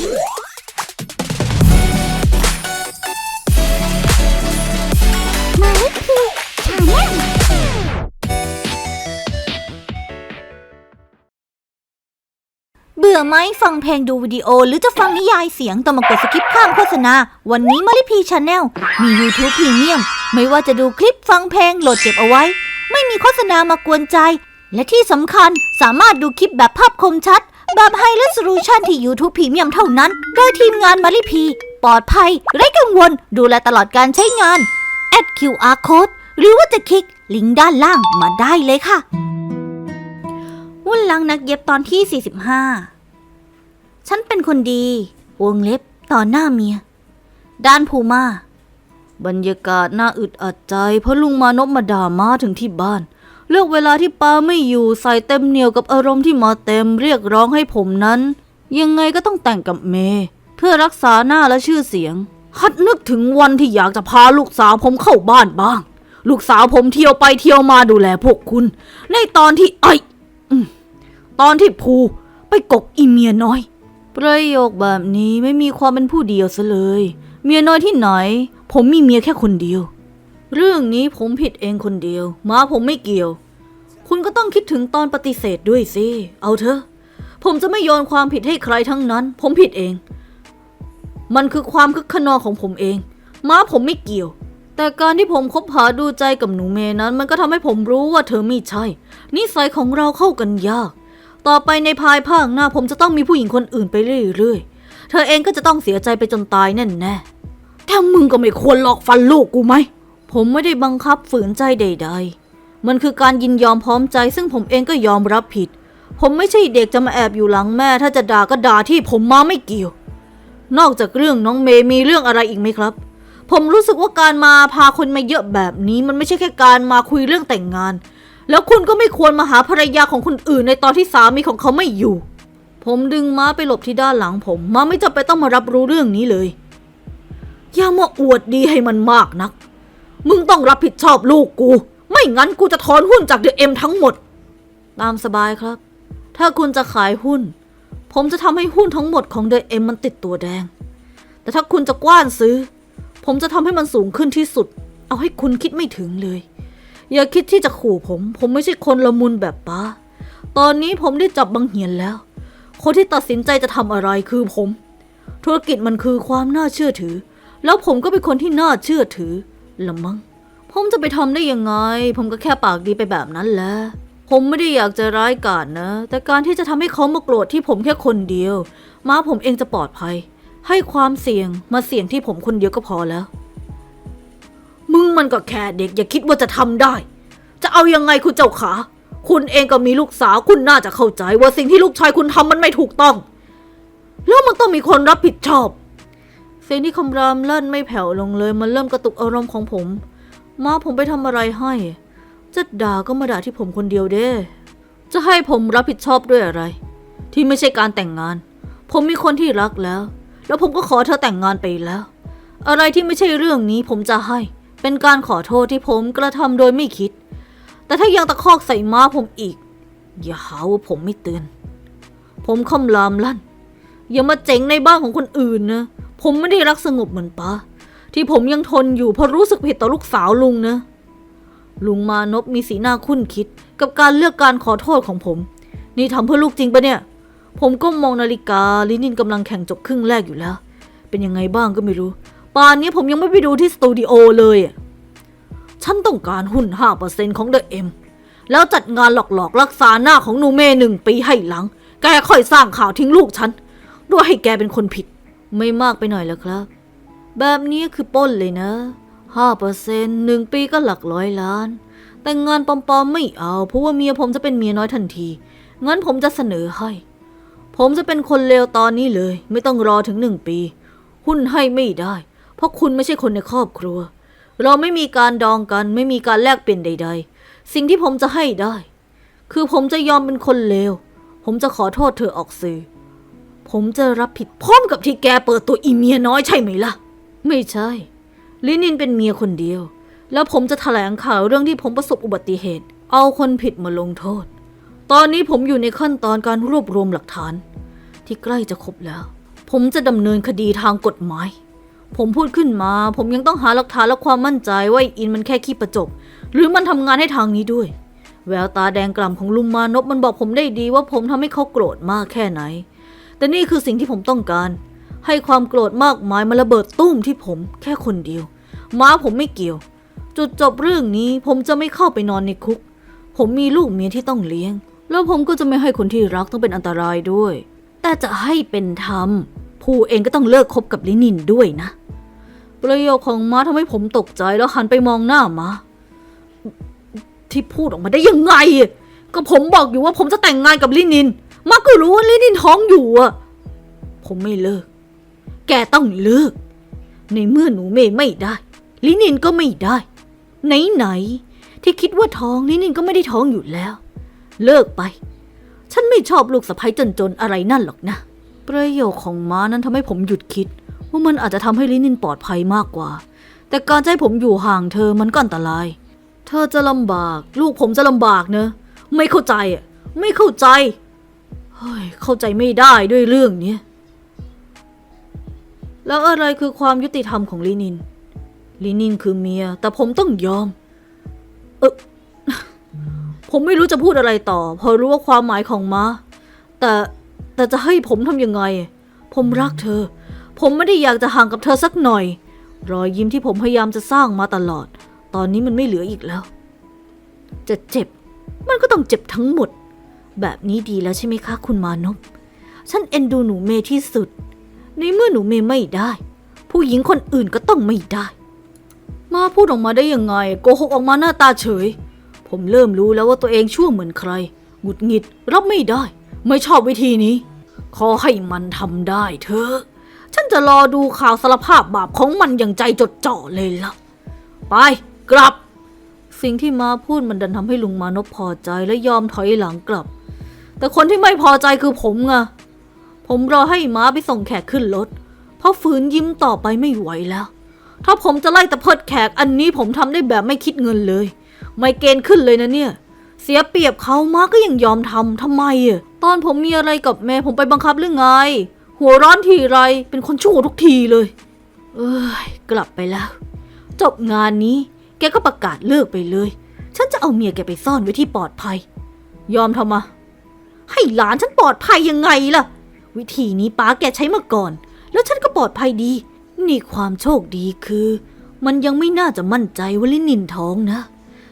มาลิพีชาแนลเบื่อไหมฟังเพลงดูวิดีโอ หรือจะฟังนิยายเสียงต้องมากดสกิปข้ามโฆษณา วันนี้มาริพีชาแนลมี YouTube พรีเมียม ไม่ว่าจะดูคลิปฟังเพลงโหลดเก็บเอาไว้ ไม่มีโฆษณามากวนใจ และที่สำคัญสามารถดูคลิปแบบภาพคมชัด แบบไฮ r e s o l u t i o n ที่ YouTube พรีเมียมเท่านั้น โดยทีมงานมาริพี ปลอดภัย ไร้กังวล ดูแลตลอดการใช้งาน แอด QR code หรือว่าจะคลิก ลิงก์ด้านล่างมาได้เลยค่ะ วุ่นลังนักเย็บตอนที่ 45 ฉันเป็นคนดี วงเล็บต่อหน้าเมีย ด้านภูมาบรรยากาศน่าอึดอัดใจเพราะลุงมานพมาด่ามาถึงที่บ้าน เลือกเวลาที่ป้าไม่อยู่ใส่เต็มเหนียวกับอารมณ์ที่มาเต็มเรียกร้องให้ผมนั้น ยังไงก็ต้องแต่งกับเมย์เพื่อรักษาหน้าและชื่อเสียงหัดนึกถึงวันที่อยากจะพาลูกสาวผมเข้าบ้านบ้าง ลูกสาวผมเที่ยวไปเที่ยวมาดูแลพวกคุณ ในตอนที่ไอตอนที่ภูไปกกอีเมียน้อย ประโยคแบบนี้ไม่มีความเป็นผู้เดียวซะเลย เมียน้อยที่ไหน ผมมีเมียแค่คนเดียว เรื่องนี้ผมผิดเองคนเดียว มาผมไม่เกี่ยว คุณก็ต้องคิดถึงตอนปฏิเสธด้วยสิ เอาเถอะ ผมจะไม่โยนความผิดให้ใครทั้งนั้น ผมผิดเอง มันคือความคึกขนองของผมเอง ม้าผมไม่เกี่ยว แต่การที่ผมคบหาดูใจกับหนูเมย์นั้น มันก็ทำให้ผมรู้ว่าเธอไม่ใช่ นิสัยของเราเข้ากันยาก ต่อไปในภายภาคหน้าผมจะต้องมีผู้หญิงคนอื่นไปเรื่อยๆ เธอเองก็จะต้องเสียใจไปจนตายแน่แน่ๆแต่มึงก็ไม่ควรหลอกฟันลูกกูไหม ผมไม่ได้บังคับฝืนใจใด ๆ มันคือการยินยอมพร้อมใจ ซึ่งผมเองก็ยอมรับผิด ผมไม่ใช่เด็กจะมาแอบอยู่หลังแม่ ถ้าจะด่าก็ด่าที่ผมมาไม่เกี่ยว นอกจากเรื่องน้องเมย์มีเรื่องอะไรอีกไหมครับ ผมรู้สึกว่าการมาพาคนมาเยอะแบบนี้มันไม่ใช่แค่การมาคุยเรื่องแต่งงาน แล้วคุณก็ไม่ควรมาหาภรรยาของคนอื่นในตอนที่สามีของเขาไม่อยู่ ผมดึงม้าไปหลบที่ด้านหลังผมม้าไม่จำเป็นต้องมารับรู้เรื่องนี้เลย อย่ามาอวดดีให้มันมากนัก มึงต้องรับผิดชอบลูกกู ไม่งั้นกูจะถอนหุ้นจากเดอะเอ็มทั้งหมด ตามสบายครับ ถ้าคุณจะขายหุ้น ผมจะทำให้หุ้นทั้งหมดของเดอะเอ็มมันติดตัวแดง แต่ถ้าคุณจะกว้านซื้อ ผมจะทำให้มันสูงขึ้นที่สุด เอาให้คุณคิดไม่ถึงเลย อย่าคิดที่จะขู่ผม ผมไม่ใช่คนละมุนแบบป้า ตอนนี้ผมได้จับบังเหียนแล้ว คนที่ตัดสินใจจะทำอะไรคือผม ธุรกิจมันคือความน่าเชื่อถือ แล้วผมก็เป็นคนที่น่าเชื่อถือ ละมั้งผมจะไปทำได้ยังไง ผมก็แค่ปากดีไปแบบนั้นแหละผมไม่ได้อยากจะร้ายกาจนะ แต่การที่จะทำให้เขามาโกรธที่ผมแค่คนเดียวม้าผมเองจะปลอดภัย ให้ความเสี่ยงมาเสี่ยงที่ผมคนเดียวก็พอแล้ว มึงมันก็แค่เด็กอย่าคิดว่าจะทำได้ จะเอายังไงคุณเจ้าขา คุณเองก็มีลูกสาวคุณน่าจะเข้าใจว่าสิ่งที่ลูกชายคุณทำมันไม่ถูกต้อง แล้วมันต้องมีคนรับผิดชอบ เสียงที่คำรามลั่นไม่แผ่วลงเลยมันเริ่มกระตุกอารมณ์ของผม มาผมไปทำอะไรให้ จะด่าก็มาด่าที่ผมคนเดียวเด้ จะให้ผมรับผิดชอบด้วยอะไร ที่ไม่ใช่การแต่งงาน ผมมีคนที่รักแล้ว แล้วผมก็ขอเธอแต่งงานไปแล้ว อะไรที่ไม่ใช่เรื่องนี้ผมจะให้ เป็นการขอโทษที่ผมกระทำโดยไม่คิด แต่ถ้ายังตะคอกใส่ม้าผมอีก อย่าหาว่าผมไม่เตือน ผมคำรามลั่นอย่ามาเจ๋งในบ้านของคนอื่นนะ ผมไม่ได้รักสงบเหมือนป้าที่ผมยังทนอยู่เพราะรู้สึกผิดต่อลูกสาวลุงนะ ลุงมานพมีสีหน้าคุ้นคิด กับการเลือกการขอโทษของผม นี่ทำเพื่อลูกจริงปะเนี่ย ผมก็มองนาฬิกาลินินกำลังแข่งจบครึ่งแรกอยู่แล้ว เป็นยังไงบ้างก็ไม่รู้ป่านนี้ผมยังไม่ไปดูที่สตูดิโอเลยอะฉันต้องการหุ้น 5%ของเดอะเอ็มแล้วจัดงานหลอกๆ รักษาหน้าของนูเมย์หนึ่งปีให้หลัง แกค่อยสร้างข่าวทิ้งลูกฉันด้วยให้แกเป็นคนผิด ไม่มากไปหน่อยแล้วครับ แบบนี้คือป้นเลยนะ5%หนึ่งปีก็หลักร้อยล้าน แต่งงานปลอมๆไม่เอา เพราะว่าเมียผมจะเป็นเมียน้อยทันที งั้นผมจะเสนอให้ ผมจะเป็นคนเลวตอนนี้เลย ไม่ต้องรอถึงหนึ่งปี หุ้นให้ไม่ได้ เพราะคุณไม่ใช่คนในครอบครัว เราไม่มีการดองกัน ไม่มีการแลกเปลี่ยนใด ๆ สิ่งที่ผมจะให้ได้ คือผมจะยอมเป็นคนเลว ผมจะขอโทษเธอออกสื่อ ผมจะรับผิดพร้อมกับที่แกเปิดตัวอีเมียน้อยใช่ไหมล่ะ ไม่ใช่ ลินินเป็นเมียคนเดียว แล้วผมจะแถลงข่าวเรื่องที่ผมประสบอุบัติเหตุ เอาคนผิดมาลงโทษ ตอนนี้ผมอยู่ในขั้นตอนการรวบรวมหลักฐาน ที่ใกล้จะครบแล้ว ผมจะดำเนินคดีทางกฎหมาย ผมพูดขึ้นมา ผมยังต้องหาหลักฐานและความมั่นใจว่าอ้อินมันแค่ขี้ประจบ หรือมันทำงานให้ทางนี้ด้วย แววตาแดงกล่ำของลุงมานพมันบอกผมได้ดีว่าผมทำให้เขาโกรธมากแค่ไหน แต่นี่คือสิ่งที่ผมต้องการ ให้ความโกรธมากมายมาระเบิดตุ้มที่ผมแค่คนเดียว ม้าผมไม่เกี่ยว จุดจบเรื่องนี้ผมจะไม่เข้าไปนอนในคุก ผมมีลูกเมียที่ต้องเลี้ยง แล้วผมก็จะไม่ให้คนที่รักต้องเป็นอันตรายด้วย แต่จะให้เป็นธรรมผู้เองก็ต้องเลิกคบกับลินินด้วยนะ ประโยคของม้าทำให้ผมตกใจแล้วหันไปมองหน้าม้าที่พูดออกมาได้ยังไง ก็ผมบอกอยู่ว่าผมจะแต่งงานกับลินิน ม้าก็รู้ว่าลินินท้องอยู่อะผมไม่เลิก แกต้องเลิก ในเมื่อหนูเมย์ไม่ได้ ลินินก็ไม่ได้ ไหนไหน ที่คิดว่าท้องลินินก็ไม่ได้ท้องอยู่แล้ว เลิกไป ฉันไม่ชอบลูกสะใภ้จนๆอะไรนั่นหรอกนะ ประโยคของม้านั้นทำให้ผมหยุดคิด ว่ามันอาจจะทำให้ลินินปลอดภัยมากกว่า แต่การให้ผมอยู่ห่างเธอมันก็อันตราย เธอจะลำบาก ลูกผมจะลำบากเนอะ ไม่เข้าใจอะ ไม่เข้าใจ เฮ้ยเข้าใจไม่ได้ด้วยเรื่องเนี้ยแล้วอะไรคือความยุติธรรมของลินิน ลินินคือเมีย แต่ผมต้องยอม เออผมไม่รู้จะพูดอะไรต่อ พอรู้ว่าความหมายของมาแต่แต่จะให้ผมทำยังไง ผมรักเธอ ผมไม่ได้อยากจะห่างกับเธอสักหน่อย รอยยิ้มที่ผมพยายามจะสร้างมาตลอด ตอนนี้มันไม่เหลืออีกแล้ว จะเจ็บ มันก็ต้องเจ็บทั้งหมด แบบนี้ดีแล้วใช่ไหมคะคุณมานพฉันเอ็นดูหนูเมที่สุด ในเมื่อหนูเมไม่ได้ ผู้หญิงคนอื่นก็ต้องไม่ได้ มาพูดออกมาได้ยังไง โกหกออกมาหน้าตาเฉย ผมเริ่มรู้แล้วว่าตัวเองชั่วเหมือนใครหงุดหงิดรับไม่ได้ ไม่ชอบวิธีนี้ ขอให้มันทำได้เถอะฉันจะรอดูข่าวสารภาพบาปของมันอย่างใจจดจ่อเลยล่ะ ไป กลับ สิ่งที่มาพูดมันดันทำให้ลุงมานพพอใจและยอมถอยหลังกลับ แต่คนที่ไม่พอใจคือผมไงผมรอให้ม้าไปส่งแขกขึ้นรถ เพราะฝืนยิ้มต่อไปไม่ไหวแล้ว ถ้าผมจะไล่ตะเพิดแขกอันนี้ผมทำได้แบบไม่คิดเงินเลย ไม่เกณฑ์ขึ้นเลยนะเนี่ย เสียเปรียบเขาม้าก็ยังยอมทำทำไมอะตอนผมมีอะไรกับแม่ผมไปบังคับเรื่องไง หัวร้อนทีไรเป็นคนชั่วทุกทีเลย เอ้ยกลับไปแล้ว จบงานนี้ แกก็ประกาศเลิกไปเลย ฉันจะเอาเมียแกไปซ่อนไว้ที่ปลอดภัย ยอมทำมา ให้หลานฉันปลอดภัยยังไงล่ะ วิธีนี้ป้าแกใช้มาก่อน แล้วฉันก็ปลอดภัยดี นี่ความโชคดีคือ มันยังไม่น่าจะมั่นใจว่าลินินท้องนะ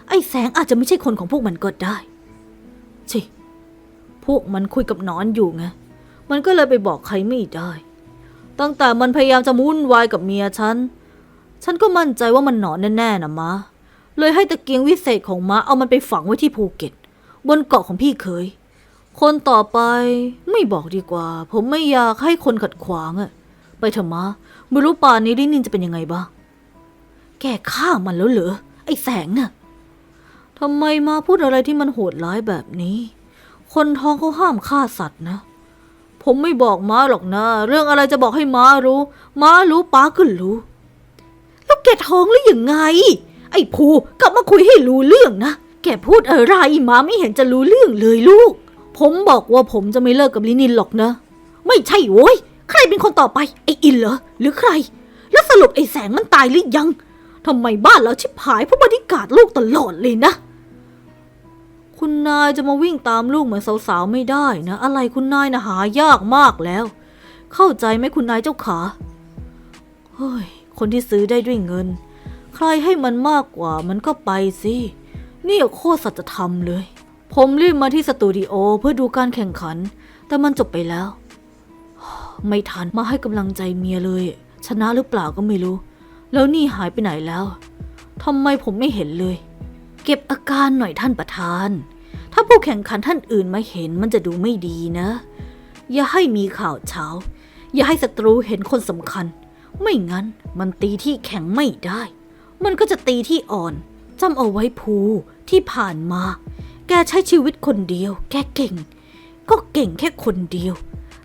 ไอ้แสงอาจจะไม่ใช่คนของพวกมันก็ได้ชิพวกมันคุยกับหนอนอยู่ไง มันก็เลยไปบอกใครไม่ได้ ตั้งแต่มันพยายามจะมุ่นวายกับเมียฉัน ฉันก็มั่นใจว่ามันหนอนแน่ๆนะมาเลยให้ตะเกียงวิเศษของม้าเอามันไปฝังไว้ที่ภูเก็ต บนเกาะของพี่เคย คนต่อไปไม่บอกดีกว่า ผมไม่อยากให้คนขัดขวางอะไปเถอะมาไม่รู้ป่านนี้ลินินจะเป็นยังไงบ้างแกฆ่ามันแล้วเหรอไอ้แสงน่ะทำไมมาพูดอะไรที่มันโหดร้ายแบบนี้ คนท้องเขาห้ามฆ่าสัตว์นะ ผมไม่บอกม้าหรอกนะ เรื่องอะไรจะบอกให้ม้ารู้ ม้ารู้ป้าก็รู้ แล้วแกท้องหรือยังไง ไอ้ภูกลับมาคุยให้รู้เรื่องนะ แกพูดอะไรม้าไม่เห็นจะรู้เรื่องเลยลูก ผมบอกว่าผมจะไม่เลิกกับลินินหรอกนะ ไม่ใช่โว้ย ใครเป็นคนต่อไป ไอ้อินเหรอ หรือใคร แล้วสรุปไอ้แสงมันตายหรือยังทำไมบ้านเราชิบหายเพราะบริการลูกตลอดเลยนะ คุณนายจะมาวิ่งตามลูกเหมือนสาวๆไม่ได้นะ อะไรคุณนายนะหายากมากแล้ว เข้าใจไหมคุณนายเจ้าขา เฮ้ย คนที่ซื้อได้ด้วยเงิน ใครให้มันมากกว่ามันก็ไปสิ นี่โคตรสัจธรรมเลย ผมรีบมาที่สตูดิโอเพื่อดูการแข่งขัน แต่มันจบไปแล้ว ไม่ทันมาให้กำลังใจเมียเลย ชนะหรือเปล่าก็ไม่รู้ แล้วนี่หายไปไหนแล้วทำไมผมไม่เห็นเลย เก็บอาการหน่อยท่านประธาน ถ้าผู้แข่งขันท่านอื่นมาเห็นมันจะดูไม่ดีนะ อย่าให้มีข่าวเช้า อย่าให้ศัตรูเห็นคนสำคัญ ไม่งั้นมันตีที่แข็งไม่ได้ มันก็จะตีที่อ่อนจำเอาไว้ภูที่ผ่านมา แกใช้ชีวิตคนเดียว แกเก่ง ก็เก่งแค่คนเดียว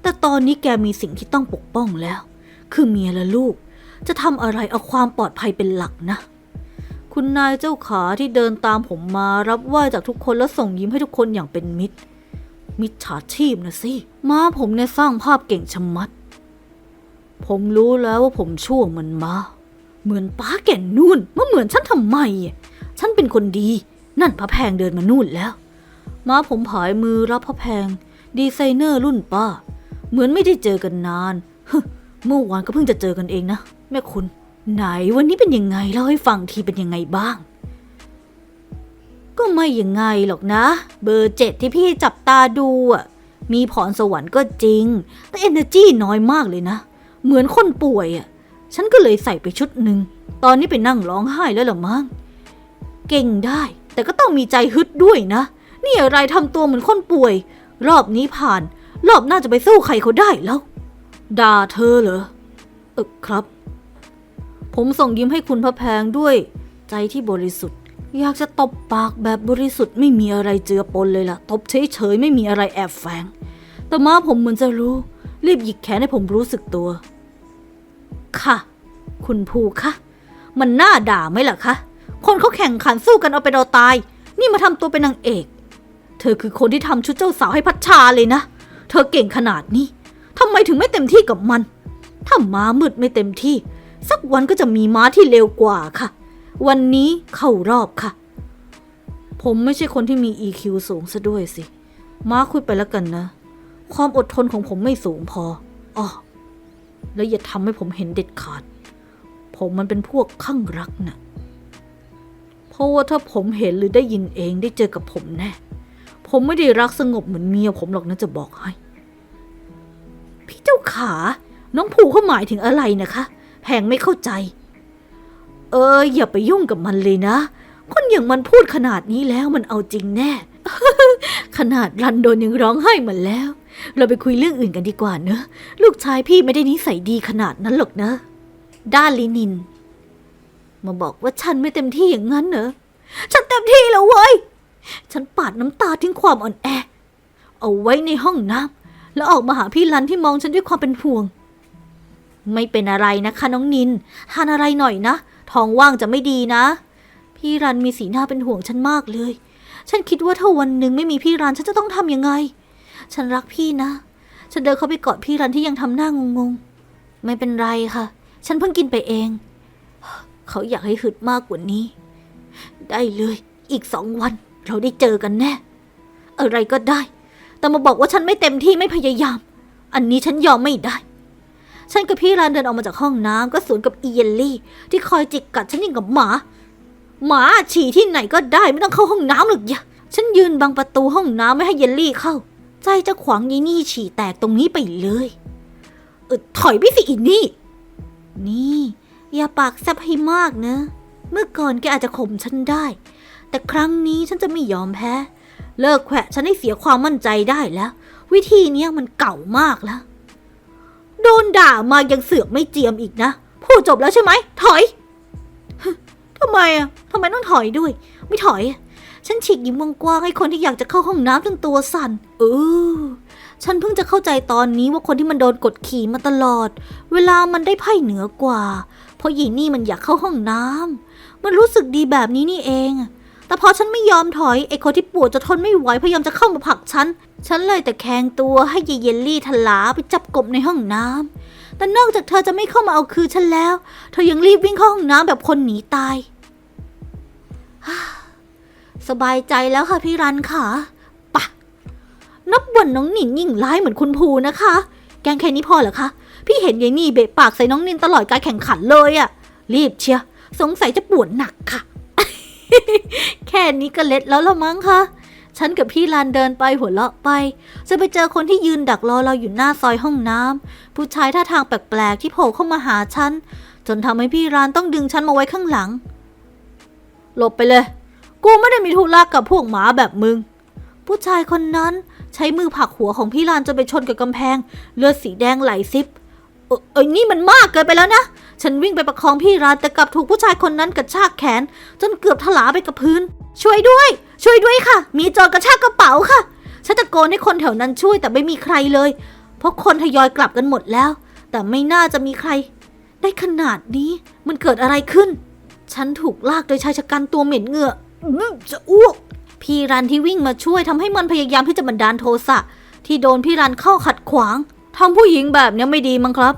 แต่ตอนนี้แกมีสิ่งที่ต้องปกป้องแล้ว คือเมียและลูก จะทำอะไรเอาความปลอดภัยเป็นหลักนะ คุณนายเจ้าขาที่เดินตามผมมารับไหว้จากทุกคนแล้วส่งยิ้มให้ทุกคนอย่างเป็นมิตร มิจฉาชีพนะสิม้าผมเนี่ยสร้างภาพเก่งชะมัด ผมรู้แล้วว่าผมชั่วเหมือนมา เหมือนป้าแก่นนู่นมาเหมือนฉันทำไม ฉันเป็นคนดี นั่นพระแพงเดินมานู่นแล้ว ม้าผมผายมือรับพระแพง ดีไซเนอร์รุ่นป้า เหมือนไม่ได้เจอกันนานเมื่อวานก็เพิ่งจะเจอกันเองนะ แม่คุณ ไหนวันนี้เป็นยังไงเล่าให้ฟังทีเป็นยังไงบ้าง ก็ไม่ยังไงหรอกนะ เบอร์เจ็ดที่พี่จับตาดูอะมีพรสวรรค์ก็จริง แต่เอเนอร์จีน้อยมากเลยนะ เหมือนคนป่วยอะ ฉันก็เลยใส่ไปชุดหนึ่ง ตอนนี้ไปนั่งร้องไห้แล้วล่ะมั้ง เก่งได้ แต่ก็ต้องมีใจฮึดด้วยนะ นี่อะไรทำตัวเหมือนคนป่วย รอบนี้ผ่าน รอบหน้าจะไปสู้ใครเขาได้แล้ว ด่าเธอเหรอ เออครับ ผมส่งยิ้มให้คุณพระแพงด้วย ใจที่บริสุทธิ์ อยากจะตบปากแบบบริสุทธิ์ไม่มีอะไรเจือปนเลยล่ะ ตบเฉยๆไม่มีอะไรแอบแฝง แต่มาผมเหมือนจะรู้ รีบหยิกแขนให้ผมรู้สึกตัว ค่ะ คุณภูคะ มันน่าด่าไหมล่ะคะ คนเขาแข่งขันสู้กันเอาไปเอาตาย นี่มาทำตัวเป็นนางเอก เธอคือคนที่ทำชุดเจ้าสาวให้พัชชาเลยนะ เธอเก่งขนาดนี้ทำไมถึงไม่เต็มที่กับมัน ถ้าม้ามืดไม่เต็มที่ สักวันก็จะมีม้าที่เร็วกว่าค่ะ วันนี้เข้ารอบค่ะ ผมไม่ใช่คนที่มี EQ สูงซะด้วยสิ ม้าคุยไปแล้วกันนะ ความอดทนของผมไม่สูงพออ๋อแล้วอย่าทำให้ผมเห็นเด็ดขาด ผมมันเป็นพวกข้างรักน่ะ เพราะว่าถ้าผมเห็นหรือได้ยินเองได้เจอกับผมแน่ ผมไม่ได้รักสงบเหมือนเมียผมหรอกนะจะบอกให้ พี่เจ้าขา น้องภูเขาหมายถึงอะไรนะคะ แพงไม่เข้าใจ เอออย่าไปยุ่งกับมันเลยนะ คนอย่างมันพูดขนาดนี้แล้วมันเอาจริงแน่ ขนาดรันโดนยังร้องไห้มาแล้ว เราไปคุยเรื่องอื่นกันดีกว่าเนอะ ลูกชายพี่ไม่ได้นิสัยดีขนาดนั้นหรอกนะ ด้านลินิน มาบอกว่าฉันไม่เต็มที่อย่างนั้นเหรอ ฉันเต็มที่แล้วเว้ย ฉันปาดน้ำตาทิ้งความอ่อนแอ เอาไว้ในห้องน้ำแล้วออกมาหาพี่รันที่มองฉันด้วยความเป็นห่วง ไม่เป็นอะไรนะคะน้องนินทานอะไรหน่อยนะ ท้องว่างจะไม่ดีนะ พี่รันมีสีหน้าเป็นห่วงฉันมากเลย ฉันคิดว่าถ้าวันหนึ่งไม่มีพี่รันฉันจะต้องทำยังไง ฉันรักพี่นะ ฉันเดินเข้าไปกอดพี่รันที่ยังทำหน้างงๆ ไม่เป็นไรค่ะ ฉันเพิ่งกินไปเอง เขาอยากให้หึดมากกว่านี้ ได้เลยอีกสองวัน เราได้เจอกันแน่ อะไรก็ได้ แต่มาบอกว่าฉันไม่เต็มที่ไม่พยายาม อันนี้ฉันยอมไม่ได้ ฉันกับพี่รานเดินออกมาจากห้องน้ำก็สวนกับอีเยลลี่ ที่คอยจิกกัดฉันอย่างกับหมา หมาฉี่ที่ไหนก็ได้ไม่ต้องเข้าห้องน้ำหรอกย่าฉันยืนบังประตูห้องน้ำไม่ให้เยลลี่เข้า ใจจะขวางยีนี่ฉี่แตกตรงนี้ไปเลยเออถอยไปสิอีนี่ นี่ อย่าปากแซบให้มากนะ เมื่อก่อนแกอาจจะข่มฉันได้ แต่ครั้งนี้ฉันจะไม่ยอมแพ้ เลิกแขวะฉันให้เสียความมั่นใจได้แล้ว วิธีเนี้ยมันเก่ามากแล้ว โดนด่ามายังเสือกไม่เจียมอีกนะ พูดจบแล้วใช่ไหม ถอยทำไมอะทำไมต้องถอยด้วย ไม่ถอยอะฉันฉีกยิ้มกว้างให้คนที่อยากจะเข้าห้องน้ำจนตัวสั่น เออ ฉันเพิ่งจะเข้าใจตอนนี้ว่าคนที่มันโดนกดขี่มาตลอด เวลามันได้ไพ่เหนือกว่า เพราะยีนี่มันอยากเข้าห้องน้ำมันรู้สึกดีแบบนี้นี่เอง แต่พอฉันไม่ยอมถอยไอ้คนที่ปวดจะทนไม่ไหวพยายามจะเข้ามาผลักฉัน ฉันเลยแต่แคงตัวให้ยายเยลลี่ทลาไปจับกบในห้องน้ำแต่นอกจากเธอจะไม่เข้ามาเอาคืนฉันแล้ว เธอยังรีบวิ่งเข้าห้องน้ำแบบคนหนีตาย สบายใจแล้วค่ะพี่รันค่ะปะนับวันน้องหนินยิ่งร้ายเหมือนคุณภูนะคะ แกงแค่นี้พอเหรอคะ พี่เห็นยายนี่เบะปากใส่น้องนินตลอดการแข่งขันเลยอะรีบเชียร์สงสัยจะปวดหนักค่ะ แค่นี้ก็เล็ดแล้วละมั้งคะฉันกับพี่ลานเดินไปหัวเราะไป จะไปเจอคนที่ยืนดักรอเราอยู่หน้าซอยห้องน้ำผู้ชายท่าทางแปลกๆที่โผล่เข้ามาหาฉัน จนทำให้พี่รานต้องดึงฉันมาไว้ข้างหลัง หลบไปเลย กูไม่ได้มีธุระกับพวกหมาแบบมึง ผู้ชายคนนั้นใช้มือผลักหัวของพี่ลานจนไปชนกับกำแพง เลือดสีแดงไหลซิบ เอ้ยนี่มันมากเกินไปแล้วนะ ฉันวิ่งไปประคองพี่รานแต่กลับถูกผู้ชายคนนั้นกระชากแขน จนเกือบถลาไปกับพื้น ช่วยด้วย ช่วยด้วยค่ะ มีโจรกระชากกระเป๋าค่ะ ฉันตะโกนให้คนแถวนั้นช่วยแต่ไม่มีใครเลย เพราะคนทยอยกลับกันหมดแล้ว แต่ไม่น่าจะมีใคร ได้ขนาดนี้มันเกิดอะไรขึ้น ฉันถูกลากโดยชายชะกันตัวเหม็นเหงื่อจะอ้วกพี่รันที่วิ่งมาช่วยทำให้มันพยายามที่จะบันดาลโทสะที่โดนพี่รันเข้าขัดขวาง ทำผู้หญิงแบบนี้ไม่ดีมั้งครับ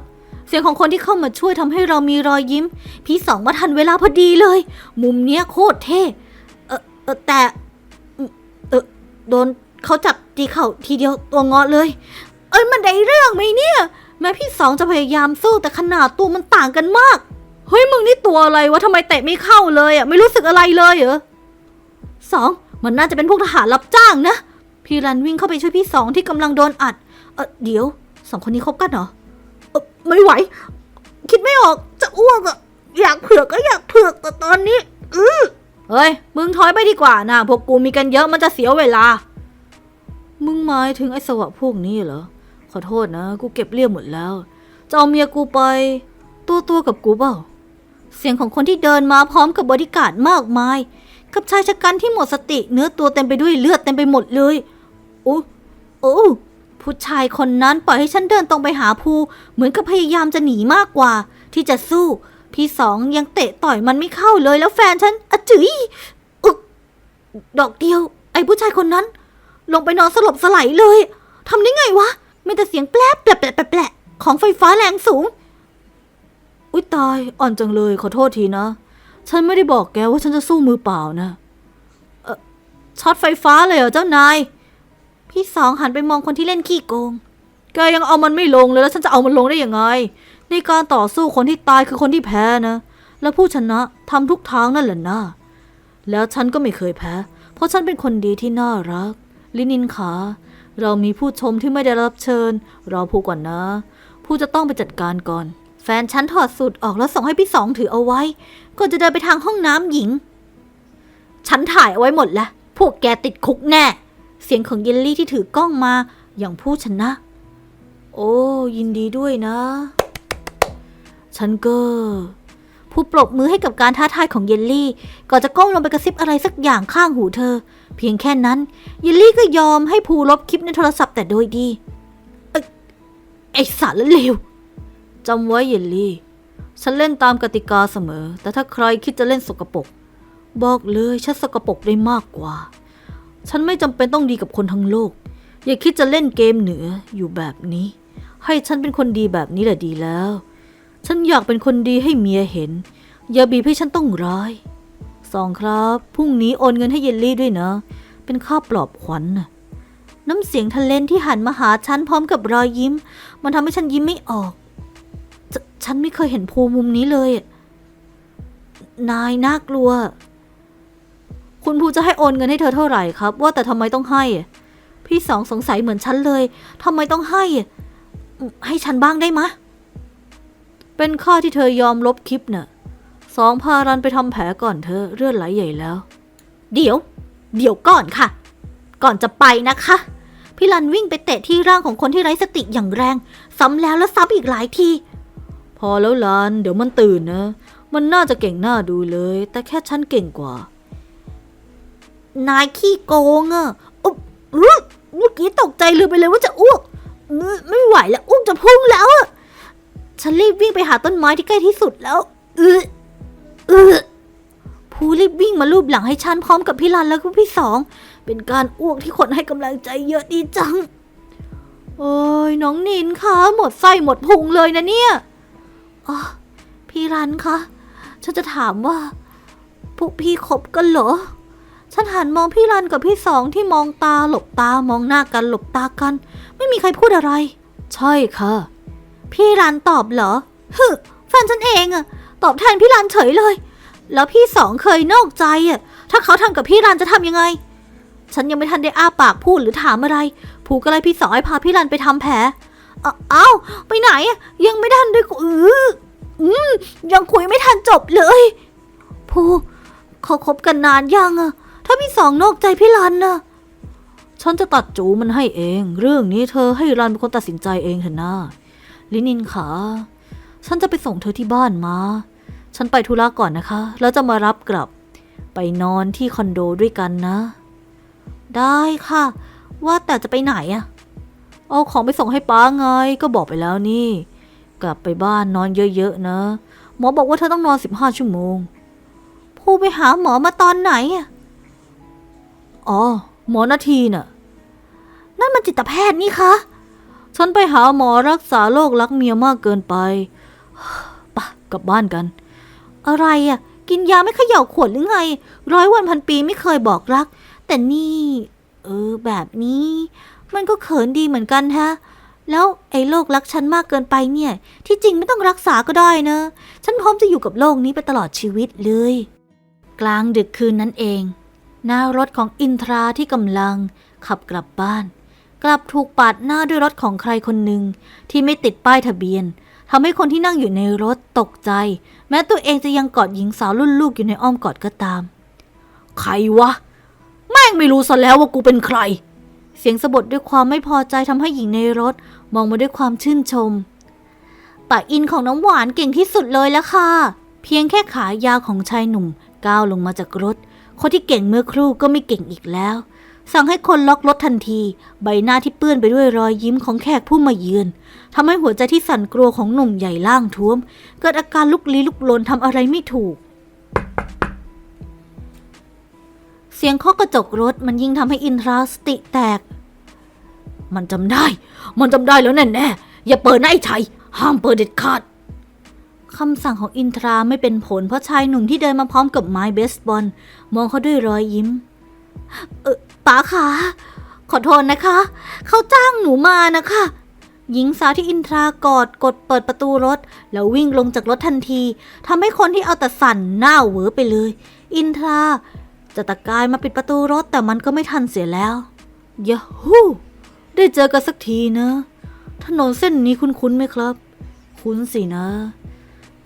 เสียงของคนที่เข้ามาช่วยทำให้เรามีรอยยิ้ม พี่สองมาทันเวลาพอดีเลย มุมเนี้ยโคตรเท่เออเออแต่เออโดนเขาจับตีเข่าทีเดียวตัวงอเลย เอ้ยมันได้เรื่องไหมเนี่ย แม้พี่สองจะพยายามสู้แต่ขนาดตัวมันต่างกันมาก เฮ้ยมึงนี่ตัวอะไรวะทำไมเตะไม่เข้าเลยอะไม่รู้สึกอะไรเลยเหรอสองมันน่าจะเป็นพวกทหารรับจ้างนะ พี่รันวิ่งเข้าไปช่วยพี่สองที่กำลังโดนอัด เออเดี๋ยว สองคนนี้คบกันเหรอไม่ไหว คิดไม่ออกจะอ้วกอะอยากเผือกก็อยากเผือกแต่ตอนนี้ อือเฮ้ย มึงถอยไปดีกว่านะพวกกูมีกันเยอะมันจะเสียเวลา มึงหมายถึงไอ้สวะพวกนี้เหรอ ขอโทษนะ กูเก็บเรียบหมดแล้ว จะเอาเมียกูไป ตัวตัวๆกับกูเปล่า เสียงของคนที่เดินมาพร้อมกับบริการมากมาย กับชายชะกันที่หมดสติเนื้อตัวเต็มไปด้วยเลือดเต็มไปหมดเลยโอ้โอ้ ผู้ชายคนนั้นปล่อยให้ฉันเดินตรงไปหาภูเหมือนกับพยายามจะหนีมากกว่า ที่จะสู้ พี่สองยังเตะต่อยมันไม่เข้าเลยแล้วแฟนฉันอะจืยอึกดอกเดียว ไอ้ผู้ชายคนนั้น ลงไปนอนสลบสลายเลยทำได้ไงวะมีแต่เสียงแปลบแปลบแปลบแปลบแปลของไฟฟ้าแรงสูง อุ้ยตายอ่อนจังเลยขอโทษทีนะ ฉันไม่ได้บอกแกว่าฉันจะสู้มือเปล่านะเออช็อตไฟฟ้าเลยเหรอเจ้านาย พี่สองหันไปมองคนที่เล่นขี้โกง แกยังเอามันไม่ลงเลยแล้วฉันจะเอามันลงได้ยังไง ในการต่อสู้คนที่ตายคือคนที่แพ้นะ แล้วผู้ชนะทำทุกทางนั่นแหละนะแล้วฉันก็ไม่เคยแพ้ เพราะฉันเป็นคนดีที่น่ารัก ลินินขา เรามีผู้ชมที่ไม่ได้รับเชิญ รอผู้ก่อนนะ ผู้จะต้องไปจัดการก่อน แฟนฉันถอดสูตรออกแล้วส่งให้พี่สองถือเอาไว้ ก่อนจะเดินไปทางห้องน้ำหญิง ฉันถ่ายเอาไว้หมดแล้ว พวกแกติดคุกแน่ เสียงของเยลลี่ที่ถือกล้องมาอย่างผู้ชนะ โอ้ ยินดีด้วยนะ ฉันก็ผู้ปรบมือให้กับการท้าทายของเยลลี่ ก่อนจะก้มลงไปกระซิบอะไรสักอย่างข้างหูเธอ เพียงแค่นั้น เยลลี่ก็ยอมให้ภูลบคลิปในโทรศัพท์แต่โดยดีเอ้ยไอสารเลวจำไว้เยลลี่ ฉันเล่นตามกติกาเสมอ แต่ถ้าใครคิดจะเล่นสกปรกบอกเลยฉันสกปรกได้มากกว่า ฉันไม่จำเป็นต้องดีกับคนทั้งโลก อย่าคิดจะเล่นเกมเหนืออยู่แบบนี้ ให้ฉันเป็นคนดีแบบนี้แหละดีแล้ว ฉันอยากเป็นคนดีให้เมียเห็น อย่าบีบให้ฉันต้องร้ายสองครับพรุ่งนี้โอนเงินให้เยลลี่ด้วยนะ เป็นค่าปลอบขวัญน่ะน้ำเสียงทะเลนที่หันมาหาฉันพร้อมกับรอยยิ้ม มันทำให้ฉันยิ้มไม่ออกฉฉันไม่เคยเห็นภูมุมนี้เลย นายน่ากลัว คุณภูจะให้โอนเงินให้เธอเท่าไหร่ครับ ว่าแต่ทำไมต้องให้ พี่สองสงสัยเหมือนฉันเลยทำไมต้องให้ ให้ฉันบ้างได้มะ เป็นข้อที่เธอยอมลบคลิปเน่ะสองพารันไปทำแผลก่อนเธอเลือดไหลใหญ่แล้ว เดี๋ยว เดี๋ยวก่อนค่ะ ก่อนจะไปนะคะพี่รันวิ่งไปเตะที่ร่างของคนที่ไร้สติอย่างแรง ซ้ำแล้วแล้วซ้ำอีกหลายที พอแล้วลัน เดี๋ยวมันตื่นนะ มันน่าจะเก่งหน้าดูเลย แต่แค่ฉันเก่งกว่า นายขี้โกงอะอุ๊บเมื่อกี้ตกใจลืมไปเลยว่าจะอ้วก ไม่ไหวแล้วอ้วกจะพุ่งแล้วอะฉันรีบวิ่งไปหาต้นไม้ที่ใกล้ที่สุดแล้วเออเออผู้รีบวิ่งมาลูบหลังให้ฉันพร้อมกับพี่รันแล้วก็พี่สอง เป็นการอ้วกที่คนให้กำลังใจเยอะดีจัง โอ้ยน้องนินคะหมดไส้หมดพุงเลยนะเนี่ยอ๋อพี่รันคะ ฉันจะถามว่า พวกพี่คบกันเหรอ ฉันหันมองพี่รันกับพี่สองที่มองตาหลบตามองหน้ากันหลบตากัน ไม่มีใครพูดอะไร ใช่ค่ะ พี่รันตอบเหรอฮึแฟนฉันเองอะตอบแทนพี่รันเฉยเลย แล้วพี่สองเคยนอกใจอะถ้าเขาทำกับพี่รันจะทำยังไง ฉันยังไม่ทันได้อ้าปากพูดหรือถามอะไร ผูก็เลยพี่สองให้พาพี่รันไปทำแผลเอ้าไปไหนอะยังไม่ทันด้คุยอืออืมยังคุยไม่ทันจบเลย ผูเขาคบกันนานยังอะ ถ้าพี่สองนอกใจพี่รันนะฉันจะตัดจูมันให้เอง เรื่องนี้เธอให้รันเป็นคนตัดสินใจเองเถอะนะลินินขาฉันจะไปส่งเธอที่บ้านมา ฉันไปธุระก่อนนะคะ แล้วจะมารับกลับ ไปนอนที่คอนโดด้วยกันนะ ได้ค่ะ ว่าแต่จะไปไหนอะเอาของไปส่งให้ป้าไง ก็บอกไปแล้วนี่ กลับไปบ้านนอนเยอะๆนะ หมอบอกว่าเธอต้องนอนสิบห้าชั่วโมงพูไปหาหมอมาตอนไหนอะ อ๋อ หมอนาทีน่ะ นั่นมันจิตแพทย์นี่คะ ฉันไปหาหมอรักษาโรครักเมียมากเกินไปปะกลับบ้านกัน อะไรอะ่ะ กินยาไม่เขย่าขวดหรือไง ร้อยวันพันปีไม่เคยบอกรัก แต่นี่ เออ แบบนี้ มันก็เขินดีเหมือนกันฮะแล้วไอ้โรครักฉันมากเกินไปเนี่ย ที่จริงไม่ต้องรักษาก็ได้นะ ฉันพร้อมจะอยู่กับโลกนี้ไปตลอดชีวิตเลย กลางดึกคืนนั้นเอง หน้ารถของอินทราที่กำลังขับกลับบ้าน กลับถูกปาดหน้าด้วยรถของใครคนหนึ่งที่ไม่ติดป้ายทะเบียนทำให้คนที่นั่งอยู่ในรถตกใจ แม้ตัวเองจะยังกอดหญิงสาวรุ่นลูกอยู่ในอ้อมกอดก็ตาม ใครวะ แม่งไม่รู้ซะแล้วว่ากูเป็นใคร เสียงสะบดด้วยความไม่พอใจทำให้หญิงในรถมองมาด้วยความชื่นชมป่าอินของน้ำหวานเก่งที่สุดเลยแล้วค่ะ เพียงแค่ขายาวของชายหนุ่มก้าวลงมาจากรถ คนที่เก่งเมื่อครู่ก็ไม่เก่งอีกแล้ว สั่งให้คนล็อกรถทันที ใบหน้าที่เปื้อนไปด้วยรอยยิ้มของแขกผู้มาเยือนทำให้หัวใจที่สั่นกลัวของหนุ่มใหญ่ล่างท้วม เกิดอาการลุกลี้ลุกลนทำอะไรไม่ถูก เสียงเคาะกระจกรถมันยิ่งทำให้อินทราสติแตก มันจำได้ มันจำได้แล้วแน่แน่อย่าเปิดนะไอ้ชัยห้ามเปิดเด็ดขาด คำสั่งของอินทราไม่เป็นผล เพราะชายหนุ่มที่เดินมาพร้อมกับไม้เบสบอล มองเขาด้วยรอยยิ้ม เออป๋าคะขอโทษนะคะ เขาจ้างหนูมานะคะ หญิงสาวที่อินทรากอดกดเปิดประตูรถ แล้ววิ่งลงจากรถทันทีทำให้คนที่เอาแต่สั่นหน้าเหวอไปเลย อินทราจะตะกายมาปิดประตูรถแต่มันก็ไม่ทันเสียแล้วยาฮูได้เจอกันสักทีนะ ถนนเส้นนี้คุ้นๆไหมครับ คุ้นสินะ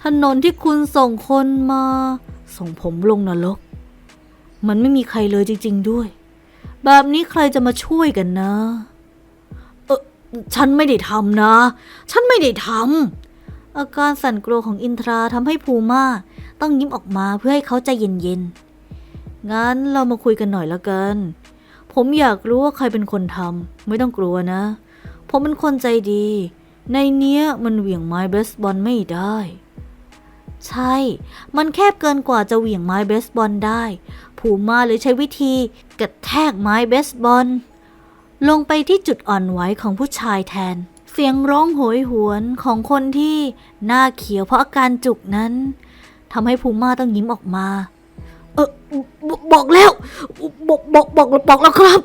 ถนนที่คุณส่งคนมา ส่งผมลงนรก มันไม่มีใครเลยจริง ๆด้วย แบบนี้ใครจะมาช่วยกันนะ เออฉันไม่ได้ทำนะ ฉันไม่ได้ทำอาการสั่นกลัวของอินทราทำให้ภูมาต้องยิ้มออกมาเพื่อให้เขาใจเย็นๆ งั้นเรามาคุยกันหน่อยล้วกัน ผมอยากรู้ว่าใครเป็นคนทำไม่ต้องกลัวนะ ผมเป็นคนใจดี ในเนี้ยมันเหวี่ยงไม้เบสบอลไม่ได้ ใช่ มันแคบเกินกว่าจะเหวี่ยงไม้เบสบอลได้ ผูมาเลยใช้วิธีกระแทกไม้เบสบอล ลงไปที่จุดอ่อนไหวของผู้ชายแทน เสียงร้องโหยหวนของคนที่หน้าเขียวเพราะอาการจุกนั้นทำให้ภูมาต้องยิ้มออกมา เออบอกบอกแล้ว บอกบอกบอกบอกแล้วครับ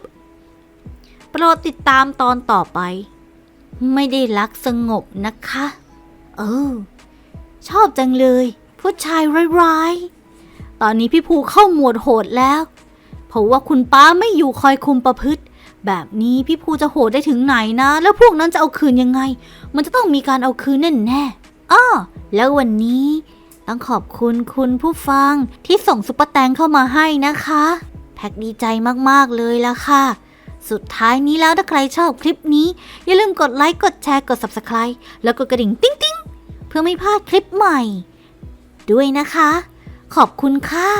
โปรดติดตามตอนต่อไป ไม่ได้รักสงบนะคะ เออ ชอบจังเลย ผู้ชายร้ายๆ ตอนนี้พี่ภูเข้าหมวดโหดแล้ว เพราะว่าคุณป้าไม่อยู่คอยคุมประพฤติ แบบนี้พี่ภูจะโหดได้ถึงไหนนะ แล้วพวกนั้นจะเอาคืนยังไง มันจะต้องมีการเอาคืนแน่แน่ๆอ้อแล้ววันนี้ต้องขอบคุณคุณผู้ฟังที่ส่งซุปเปอร์แตงเข้ามาให้นะคะ แพ็กดีใจมากๆเลยละค่ะสุดท้ายนี้แล้วถ้าใครชอบคลิปนี้ อย่าลืมกดไลค์ กดแชร์ กด Subscribe แล้วกดกระดิ่ง ติ๊งติ๊ง พื่อไม่พลาดคลิปใหม่ ด้วยนะคะ ขอบคุณค่ะ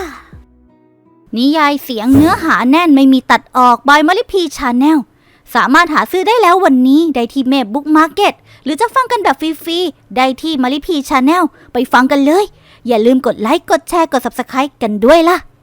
นิยายเสียงเนื้อหาแน่นไม่มีตัดออกบายมาริพีชาแนลสามารถหาซื้อได้แล้ววันนี้ได้ที่เมพบุ๊กมาร์เก็ตหรือจะฟังกันแบบฟรีๆ ได้ที่มาริพีชาแนลไปฟังกันเลย อย่าลืมกดไลค์ กดแชร์ กด Subscribe กันด้วยล่ะ